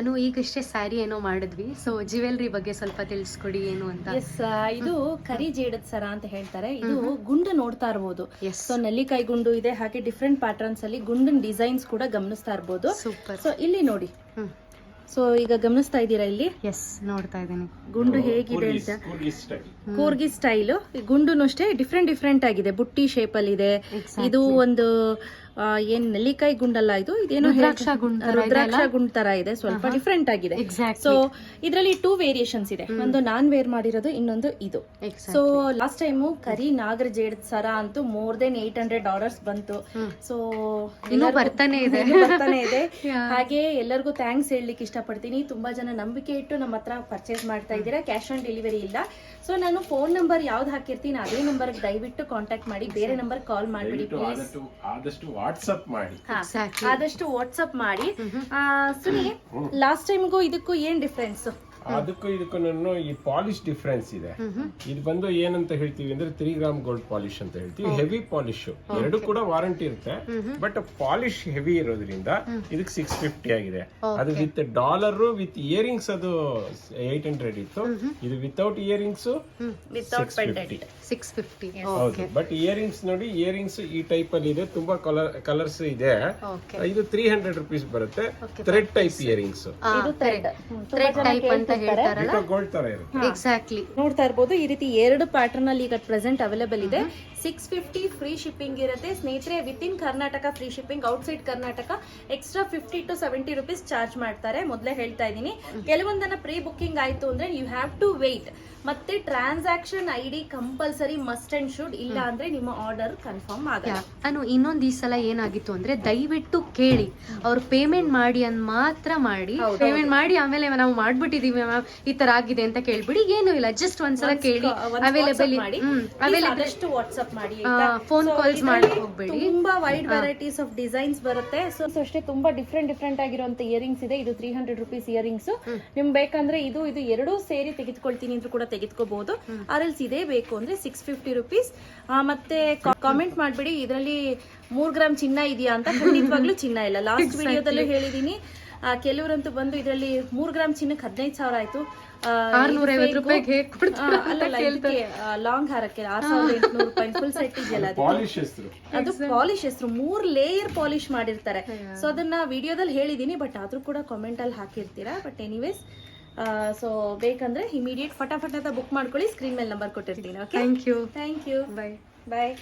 ಅನು ಈಗಷ್ಟೇ ಸ್ಯಾರಿ ಏನೋ ಮಾಡಿದ್ವಿ. ಸೊ ಜ್ಯುವೆಲ್ರಿ ಬಗ್ಗೆ ಸ್ವಲ್ಪ ತಿಳಿಸ್ಕೊಡಿ ಏನು ಅಂತ. ಎಸ್ ಇದು ಕರಿ ಜೇಡದ ಸರ ಅಂತ ಹೇಳ್ತಾರೆ. ಇದು ಗುಂಡು ನೋಡ್ತಾ ಇರ್ಬೋದು. ಎಸ್ ಸೊ ನೆಲ್ಲಿಕಾಯಿ ಗುಂಡು ಇದೆ ಹಾಗೆ ಡಿಫ್ರೆಂಟ್ ಪ್ಯಾಟರ್ನ್ಸ್ ಅಲ್ಲಿ ಗುಂಡಿನ ಡಿಸೈನ್ಸ್ ಕೂಡ ಗಮನಿಸ್ತಾ ಇರಬಹುದು ಸೂಪರ್ ಸೊ ಇಲ್ಲಿ ನೋಡಿ. ಸೊ ಈಗ ಗಮನಿಸ್ತಾ ಇದ್ದೀರಾ ಇಲ್ಲಿ? ಎಸ್ ನೋಡ್ತಾ ಇದ್ದೀನಿ. ಗುಂಡು ಹೇಗಿದೆ ಅಂತ. ಕೂರ್ಗಿ ಸ್ಟೈಲ್ ಗುಂಡು ಅಷ್ಟೇ ಡಿಫ್ರೆಂಟ್ ಡಿಫ್ರೆಂಟ್ ಆಗಿದೆ. ಬುಟ್ಟಿ ಶೇಪ್ ಅಲ್ಲಿ ಇದೆ. ಇದು ಒಂದು ಏನ್ ನೆಲ್ಲಿಕಾಯಿ ಗುಂಡಲ್ಲ ಇದು? ಇದೇನೋ ರುದ್ರಾಕ್ಷ ಗುಂಡ್ ತರ ಇದೆ ಸ್ವಲ್ಪ ಡಿಫ್ರೆಂಟ್ ಆಗಿದೆ. ಸೊ ಇದರಲ್ಲಿ ಟೂ ವೇರಿಯೇಷನ್ಸ್ ಇದೆ. ಒಂದು ನಾನ್ ವೇರ್ ಮಾಡಿರೋದು ಇನ್ನೊಂದು ಇದು. ಸೊ ಲಾಸ್ಟ್ ಟೈಮ್ ಕರಿ ನಾಗರ ಜೇಡ್ ಸರ ಅಂತೂ more than eight hundred dollars ಬಂತು. ಸೊ ಇನ್ನೂ ಬರ್ತಾನೆ ಇದೆ. ಬರ್ತಾನೆ ಇದೆ. ಹಾಗೆ ಎಲ್ಲರಿಗೂ ಥ್ಯಾಂಕ್ಸ್ ಹೇಳಲಿಕ್ಕೆ ಇಷ್ಟಪಡ್ತೀನಿ. ತುಂಬಾ ಜನ ನಂಬಿಕೆ ಇಟ್ಟು ನಮ್ಮ ಹತ್ರ ಪರ್ಚೇಸ್ ಮಾಡ್ತಾ ಇದ್ದೀರಾ. ಕ್ಯಾಶ್ ಆನ್ ಡೆಲಿವರಿ ಇಲ್ಲ. ಸೊ ನಾನು ಫೋನ್ ನಂಬರ್ ಯಾವ್ದು ಹಾಕಿರ್ತೀನಿ ಅದೇ ನಂಬರ್ ದಯವಿಟ್ಟು ಕಾಂಟ್ಯಾಕ್ಟ್ ಮಾಡಿ. ಬೇರೆ ನಂಬರ್ ಕಾಲ್ ಮಾಡಬೇಡಿ ಪ್ಲೀಸ್ ಆದಷ್ಟು ವಾಟ್ಸಪ್ ಮಾಡಿ. ಆದಷ್ಟು ವಾಟ್ಸಪ್ ಮಾಡಿ. ಆ, ಸುನಿ ಲಾಸ್ಟ್ ಟೈಮ್ಗೂ ಇದಕ್ಕೂ ಏನ್ ಡಿಫ್ರೆನ್ಸ್ ಅದಕ್ಕೂ ಇದಕ್ಕೂ ನಾನು ಈ ಪಾಲಿಶ್ ಡಿಫ್ರೆನ್ಸ್ ಇದೆ. ಇದು ಬಂದು ಏನಂತ ಹೇಳ್ತೀವಿ ಅಂದ್ರೆ ತ್ರೀ ಗ್ರಾಮ್ ಗೋಲ್ಡ್ ಪಾಲಿಶ್ ಅಂತ ಹೇಳ್ತೀವಿ. ಹೆವಿ ಪಾಲಿಶ್ ಎರಡು ಕೂಡ ವಾರಂಟಿ ಇರುತ್ತೆ. ಬಟ್ ಪಾಲಿಶ್ ಹೆವಿ ಇರೋದ್ರಿಂದ ಇದಕ್ಕೆ ಸಿಕ್ಸ್ ಫಿಫ್ಟಿ ಆಗಿದೆ. ಅದು ವಿತ್ ಡಾಲರ್ ವಿತ್ ಇಯರಿಂಗ್ಸ್ ಅದು ಏಟ್ ಹಂಡ್ರೆಡ್ ಇತ್ತು. ಇದು ವಿತೌಟ್ ಇಯರಿಂಗ್ಸ್ ಸಿಕ್ಸ್ ಫಿಫ್ಟಿ ಹೌದು. ಬಟ್ ಇಯರಿಂಗ್ಸ್ ನೋಡಿ ಇಯರಿಂಗ್ಸ್ ಈ ಟೈಪ್ ಅಲ್ಲಿ ಇದೆ. ತುಂಬಾ ಕಲರ್ ಕಲರ್ಸ್ ಇದೆ. ಇದು ತ್ರೀ ಹಂಡ್ರೆಡ್ ರುಪೀಸ್ ಬರುತ್ತೆ. ಥ್ರೆಡ್ ಟೈಪ್ ಇಯರಿಂಗ್ಸ್ ಇದು ಥ್ರೆಡ್ ಥ್ರೆಡ್ ಟೈಪ್ ಅಂತ ಎಕ್ಸಾಕ್ಟ್ಲಿ ನೋಡ್ತಾ ಇರ್ಬೋದು ಈ ರೀತಿ ಎರಡು ಪ್ಯಾಟರ್ನ್ ಅಲ್ಲಿ ಈಗ ಪ್ರೆಸೆಂಟ್ ಅವೈಲೇಬಲ್ ಇದೆ. ಸಿಕ್ಸ್ ಫಿಫ್ಟಿ ಫ್ರೀ ಶಿಪ್ಪಿಂಗ್ ಇರುತ್ತೆ. ಸ್ನೇಹಿತರೆ within Karnataka free shipping outside Karnataka extra fifty to seventy rupees charge ಮಾಡ್ತಾರೆ. ಮೊದಲೇ ಹೇಳ್ತಾ ಇದ್ದೀನಿ. ಕೆಲವೊಂದನ್ನ ಪ್ರೀ ಬುಕ್ಕಿಂಗ್ ಆಯ್ತು ಅಂದ್ರೆ ಯು ಹ್ಯಾವ್ ಟು ವೇಟ್ ಮತ್ತೆ transaction I D compulsory must and should ಇಲ್ಲ ಅಂದ್ರೆ ನಿಮ್ಮ ಆರ್ಡರ್ ಕನ್ಫರ್ಮ್ ಆಗಲ್ಲ. ನಾನು ಇನ್ನೊಂದ್ ಈ ಸಲ ಏನಾಗಿತ್ತು ಅಂದ್ರೆ ದಯವಿಟ್ಟು ಕೇಳಿ ಅವ್ರು ಪೇಮೆಂಟ್ ಮಾಡಿ ಅಂದ್ ಮಾತ್ರ ಮಾಡಿ ಪೇಮೆಂಟ್ ಮಾಡಿ ಆಮೇಲೆ ನಾವು ಮಾಡ್ಬಿಟ್ಟಿದೀವಿ ಮ್ಯಾಮ್ ಈ ತರ ಆಗಿದೆ ಅಂತ ಕೇಳ್ಬಿಡಿ ಏನು ಇಲ್ಲ ಜಸ್ಟ್ ಒಂದ್ಸಲ ಕೇಳಿ ಅವೈಲೇಬಲ್ ಮಾಡಿ. ಅವೈಲೇಬಲ್ ವಾಟ್ಸ್ಆಪ್ ಮಾಡಿ ಫೋನ್ ಕಾಲ್ಸ್ ಮಾಡಿ ಹೋಗ್ಬೇಡಿ ತುಂಬಾ ವೈಡ್ ವೆರೈಟೀಸ್ ಆಫ್ ಡಿಸೈನ್ಸ್ ಬರುತ್ತೆ. ಸೊ ಅಷ್ಟೇ ತುಂಬಾ ಡಿಫ್ರೆಂಟ್ ಡಿಫ್ರೆಂಟ್ ಆಗಿರುವಂತ ಇಯರಿಂಗ್ಸ್ ಇದೆ. ಇದು ತ್ರೀ ಹಂಡ್ರೆಡ್ ರುಪೀಸ್ ಇಯರಿಂಗ್ಸ್ ನಿಮ್ ಬೇಕಂದ್ರೆ ಇದು ಇದು ಎರಡೂ ಸೇರಿ ತೆಗೆದುಕೊಳ್ತೀನಿ ಅಂದ್ರೂ ಕೂಡ ತೆಗೆದುಕೋಬಹುದು. ಆರ್ಎಲ್ಸ್ ಇದೇ ಬೇಕು ಅಂದ್ರೆ ಸಿಕ್ಸ್ ಫಿಫ್ಟಿ ರುಪೀಸ್ ಮತ್ತೆ ಕಾಮೆಂಟ್ ಮಾಡ್ಬಿಡಿ ಇದರಲ್ಲಿ ಮೂರ್ ಗ್ರಾಮ್ ಚಿನ್ನ ಇದೆಯಾ ಅಂತ ಖಂಡಿತವಾಗ್ಲೂ ಚಿನ್ನ ಇಲ್ಲ. ಲಾಸ್ಟ್ ವಿಡಿಯೋದಲ್ಲೂ ಹೇಳಿದೀನಿ. ಕೆಲವರಂತೂ ಬಂದು ಇದರಲ್ಲಿ ಮೂರ್ ಗ್ರಾಮ್ ಚಿನ್ನಕ್ಕೆ ಹದಿನೈದು ಸಾವಿರ ಆಯ್ತು. ಲಾಂಗ್ ಹಾರಕ್ಕೆ ಆರ್ ಸಾವಿರದ ಎಂಟುನೂರು ರೂಪಾಯಿ ಫುಲ್ ಸೆಟ್ ಇದೆಯಲ್ಲ ಅದು ಪಾಲಿಶ್ ಹೆಸರು. ಅದು ಪಾಲಿಶ್ ಹೆಸರು. ಮೂರ್ ಲೇಯರ್ ಪಾಲಿಶ್ ಮಾಡಿರ್ತಾರೆ. ಸೊ ಅದನ್ನ ವಿಡಿಯೋದಲ್ಲಿ ಹೇಳಿದೀನಿ ಬಟ್ ಆದ್ರೂ ಕೂಡ ಕಾಮೆಂಟ್ ಅಲ್ಲಿ ಹಾಕಿರ್ತೀರಾ. ಬಟ್ ಎನಿವೇಸ್ ಸೊ ಬೇಕಂದ್ರೆ ಇಮಿಡಿಯೇಟ್ ಫಟಾಫಟ ಬುಕ್ ಮಾಡ್ಕೊಳ್ಳಿ ಸ್ಕ್ರೀನ್ ಮೇಲೆ ನಂಬರ್ ಕೊಟ್ಟಿರ್ತೀನಿ okay thank you thank you bye bye